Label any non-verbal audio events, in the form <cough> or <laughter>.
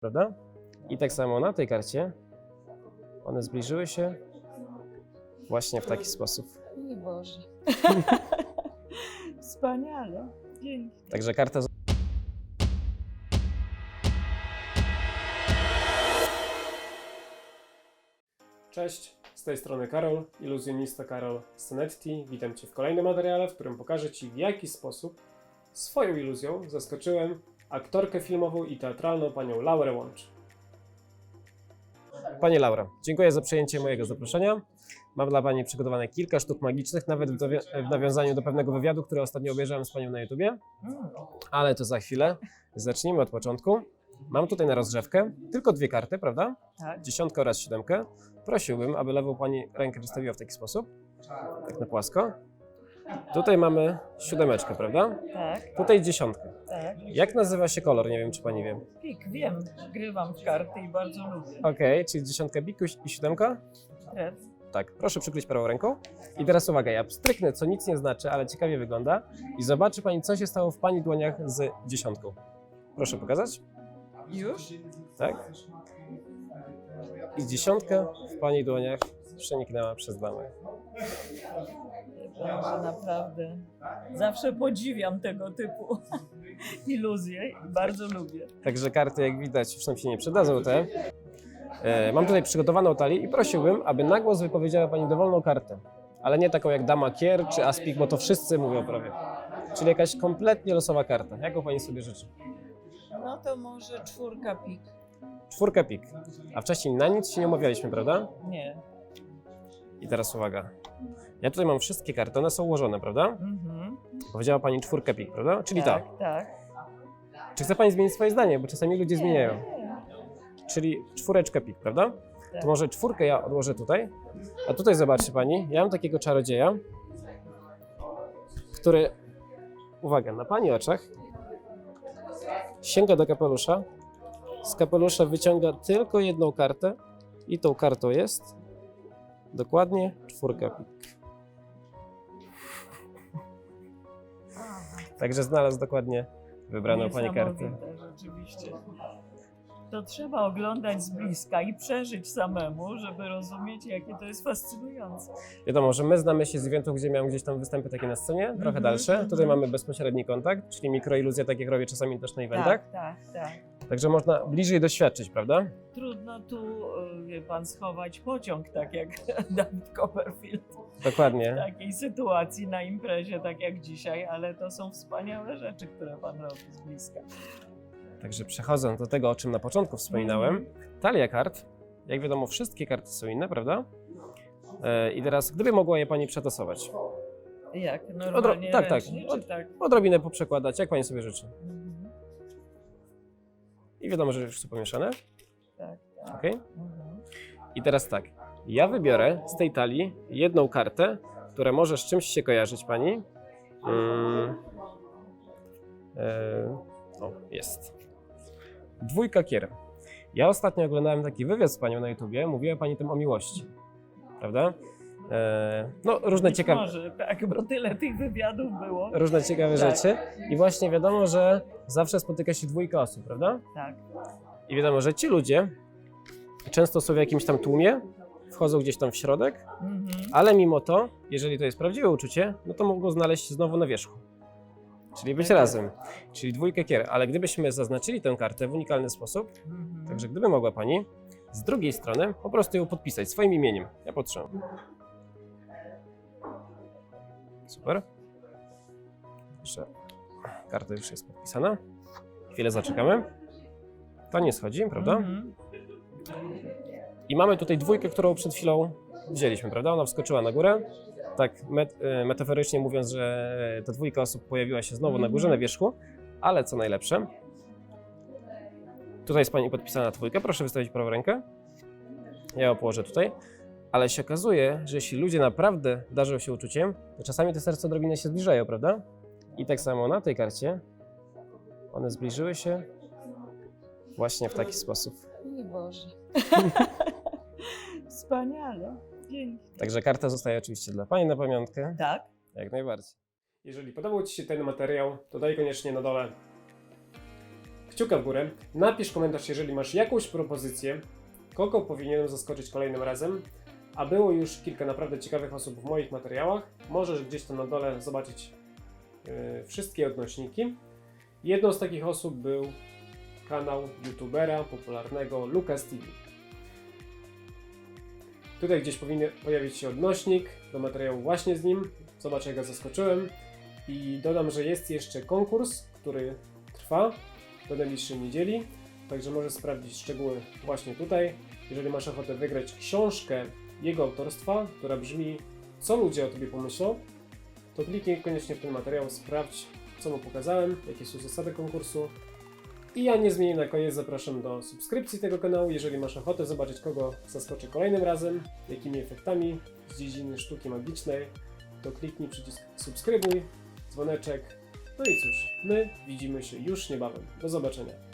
prawda? I tak samo na tej karcie one zbliżyły się właśnie w taki sposób. Nie Boże. <laughs> Wspaniale. Dzięki. Także karta. Cześć, z tej strony Karol, iluzjonista Karol Senetti. Witam Cię w kolejnym materiale, w którym pokażę Ci w jaki sposób swoją iluzją zaskoczyłem aktorkę filmową i teatralną panią Laurę Łącz. Pani Laura, dziękuję za przyjęcie mojego zaproszenia. Mam dla Pani przygotowane kilka sztuk magicznych, nawet w, w nawiązaniu do pewnego wywiadu, który ostatnio obejrzałem z Panią na YouTubie ale to za chwilę. Zacznijmy od początku. Mam tutaj na rozgrzewkę tylko dwie karty, prawda? Tak. Dziesiątkę oraz siódemkę. Prosiłbym, aby lewą pani rękę wystawiła w taki sposób, tak na płasko. Tutaj mamy siódemeczkę, prawda? Tak, Tutaj dziesiątkę. Tak. Jak nazywa się kolor? Nie wiem, czy pani wie. Pik, wiem. Grywam w karty i bardzo lubię. Okej, czyli dziesiątka biku i siódemka? Krew. Tak, proszę przykryć prawą ręką. I teraz uwaga, ja stryknę, co nic nie znaczy, ale ciekawie wygląda. I zobaczy pani, co się stało w pani dłoniach z dziesiątką. Proszę pokazać. Już? Tak? I dziesiątka w pani dłoniach przeniknęła przez damę. Boże, naprawdę. Zawsze podziwiam tego typu <laughs> iluzje i bardzo lubię. Także karty, jak widać, już nam się nie przydadzą te. E, mam tutaj przygotowaną talię i prosiłbym, aby na głos wypowiedziała pani dowolną kartę. Ale nie taką jak dama kier czy aspik, bo to wszyscy mówią prawie. Czyli jakaś kompletnie losowa karta. Jaką pani sobie życzy? No to może czwórka pik. Czwórka pik. A wcześniej na nic się nie umawialiśmy, prawda? Nie. I teraz uwaga. Ja tutaj mam wszystkie karty, one są ułożone, prawda? Mhm. Powiedziała pani czwórkę pik, prawda? Czyli tak. tak. Tak. Czy chce pani zmienić swoje zdanie? Bo czasami ludzie zmieniają. Nie. Czyli czwóreczkę pik, prawda? Tak. To może czwórkę ja odłożę tutaj. A tutaj zobaczcie pani, ja mam takiego czarodzieja, który, uwaga, na pani oczach sięga do kapelusza, z kapelusza wyciąga tylko jedną kartę i tą kartą jest dokładnie czwórka pik. Także znalazł dokładnie wybraną pani kartę. Rzeczywiście. To trzeba oglądać z bliska i przeżyć samemu, żeby rozumieć, jakie to jest fascynujące. Wiadomo, że my znamy się z eventów, gdzie miałem gdzieś tam występy takie na scenie, trochę Mhm, dalsze. mhm. Tutaj mamy bezpośredni kontakt, czyli mikroiluzja, tak jak robię czasami też na eventach. Tak, tak, tak. Także można bliżej doświadczyć, prawda? Trudno tu, y, wie pan, schować pociąg, tak jak <laughs> David Copperfield w Dokładnie. takiej sytuacji na imprezie, tak jak dzisiaj, ale to są wspaniałe rzeczy, które pan robi z bliska. Także przechodząc do tego, o czym na początku wspominałem, talia kart. Jak wiadomo, wszystkie karty są inne, prawda? E, I teraz, gdyby mogła je pani przetasować, Jak? Normalnie tak, tak. ręcznie, Od- czy tak? odrobinę poprzekładać, jak pani sobie życzy. I wiadomo, że już są pomieszane, Tak, ok? Mhm. I teraz tak, ja wybiorę z tej talii jedną kartę, która może z czymś się kojarzyć pani. Mm. E, o, jest. Dwójka kier. Ja ostatnio oglądałem taki wywiad z panią na YouTubie, mówiła pani tam o miłości, prawda? E, no, różne ciekawe, Może, tak, bo tyle tych wywiadów było. różne ciekawe Tak. rzeczy. I właśnie wiadomo, że zawsze spotyka się dwójka osób, prawda? Tak. I wiadomo, że ci ludzie często są w jakimś tam tłumie, wchodzą gdzieś tam w środek, Mhm. ale mimo to, jeżeli to jest prawdziwe uczucie, no to mogą znaleźć się znowu na wierzchu. Czyli być Tak razem. Czyli dwójkę kier. Ale gdybyśmy zaznaczyli tę kartę w unikalny sposób, Mhm. także gdyby mogła Pani z drugiej strony po prostu ją podpisać swoim imieniem. Ja potrzebam. Super. Jeszcze karta już jest podpisana. Chwilę zaczekamy. To nie schodzi, prawda? I mamy tutaj dwójkę, którą przed chwilą wzięliśmy, prawda? Ona wskoczyła na górę. Tak met, e, metaforycznie mówiąc, że ta dwójka osób pojawiła się znowu na górze, na wierzchu. Ale co najlepsze, tutaj jest Pani podpisana dwójka. Proszę wystawić prawą rękę. Ja ją położę tutaj. Ale się okazuje, że jeśli ludzie naprawdę darzą się uczuciem, to czasami te serca odrobinę się zbliżają, prawda? I tak samo na tej karcie one zbliżyły się właśnie w taki sposób. Nie Boże. <laughs> Wspaniale. Dzięki. Także karta zostaje oczywiście dla Pani na pamiątkę. Tak? Jak najbardziej. Jeżeli podobał Ci się ten materiał, to daj koniecznie na dole kciuka w górę, napisz komentarz, jeżeli masz jakąś propozycję, kogo powinienem zaskoczyć kolejnym razem, a było już kilka naprawdę ciekawych osób w moich materiałach. Możesz gdzieś tam na dole zobaczyć yy, wszystkie odnośniki. Jedną z takich osób był kanał youtubera popularnego Lucas TV. Tutaj gdzieś powinien pojawić się odnośnik do materiału właśnie z nim. Zobacz, jak go zaskoczyłem. I dodam, że jest jeszcze konkurs, który trwa do najbliższej niedzieli. Także możesz sprawdzić szczegóły właśnie tutaj. Jeżeli masz ochotę wygrać książkę jego autorstwa, która brzmi Co ludzie o tobie pomyślą, to kliknij koniecznie w ten materiał, sprawdź co mu pokazałem, jakie są zasady konkursu. I ja niezmiennie na koniec zapraszam do subskrypcji tego kanału, jeżeli masz ochotę zobaczyć kogo zaskoczę kolejnym razem, jakimi efektami z dziedziny sztuki magicznej, to kliknij przycisk subskrybuj, dzwoneczek. No i cóż, my widzimy się już niebawem. Do zobaczenia.